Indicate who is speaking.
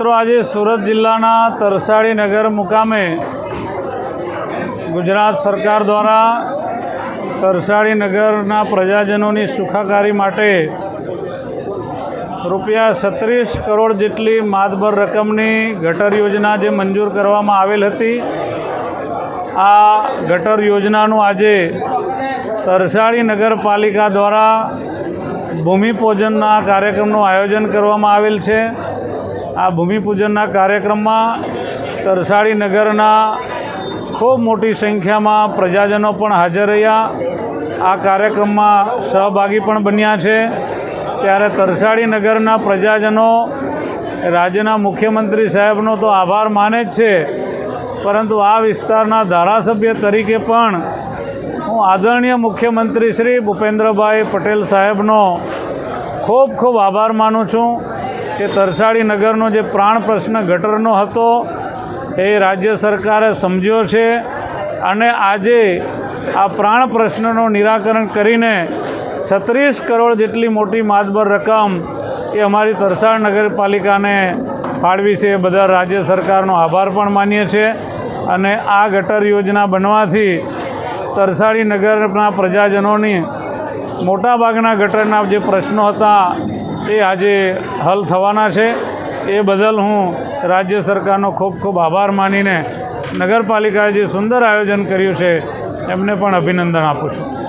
Speaker 1: આજે સુરત જિલ્લાના તરસાડી નગર મુકામે ગુજરાત સરકાર દ્વારા તરસાડી નગરના પ્રજાજનોની સુખાકારી માટે રૂપિયા સત્રીસ કરોડ જેટલી માતબર રકમની ગટર યોજના જે મંજૂર કરવામાં આવેલ હતી, આ ગટર યોજનાનું આજે તરસાડી નગરપાલિકા દ્વારા ભૂમિપૂજનના કાર્યક્રમનું આયોજન કરવામાં આવેલ છે. આ ભૂમિપૂજનના કાર્યક્રમમાં તરસાડી નગરના ખૂબ મોટી સંખ્યામાં પ્રજાજનો પણ હાજર રહ્યા. આ કાર્યક્રમમાં સહભાગી પણ બન્યા છે. ત્યારે તરસાડી નગરના પ્રજાજનો, રાજ્યના મુખ્યમંત્રી સાહેબનો તો આભાર માને જ છે. પરંતુ આ વિસ્તારના ધારાસભ્ય તરીકે પણ હું આદરણીય મુખ્યમંત્રી શ્રી ભૂપેન્દ્રભાઈ પટેલ સાહેબનો ખૂબ ખૂબ આભાર માનું છું. કે તરસાડી નગરનો જે પ્રાણ પ્રશ્ન ગટરનો હતો, એ રાજ્ય સરકારે સમજ્યો છે અને આજે આ પ્રાણ પ્રશ્નનો નિરાકરણ કરીને છત્રીસ કરોડ જેટલી મોટી માતબર રકમ એ અમારી તરસાડ નગરપાલિકાને ફાળવી છે. એ બધા રાજ્ય સરકારનો આભાર પણ માનીએ છીએ અને આ ગટર યોજના બનવાથી તરસાડી નગરના પ્રજાજનોની મોટાભાગના ગટરના જે પ્રશ્નો હતા એ આજે હલ થવાના છે. એ બદલ હું રાજ્ય સરકારનો ખૂબ ખૂબ આભાર માનીને નગરપાલિકાએ જે સુંદર આયોજન કર્યું છે, એમને પણ અભિનંદન આપું છું.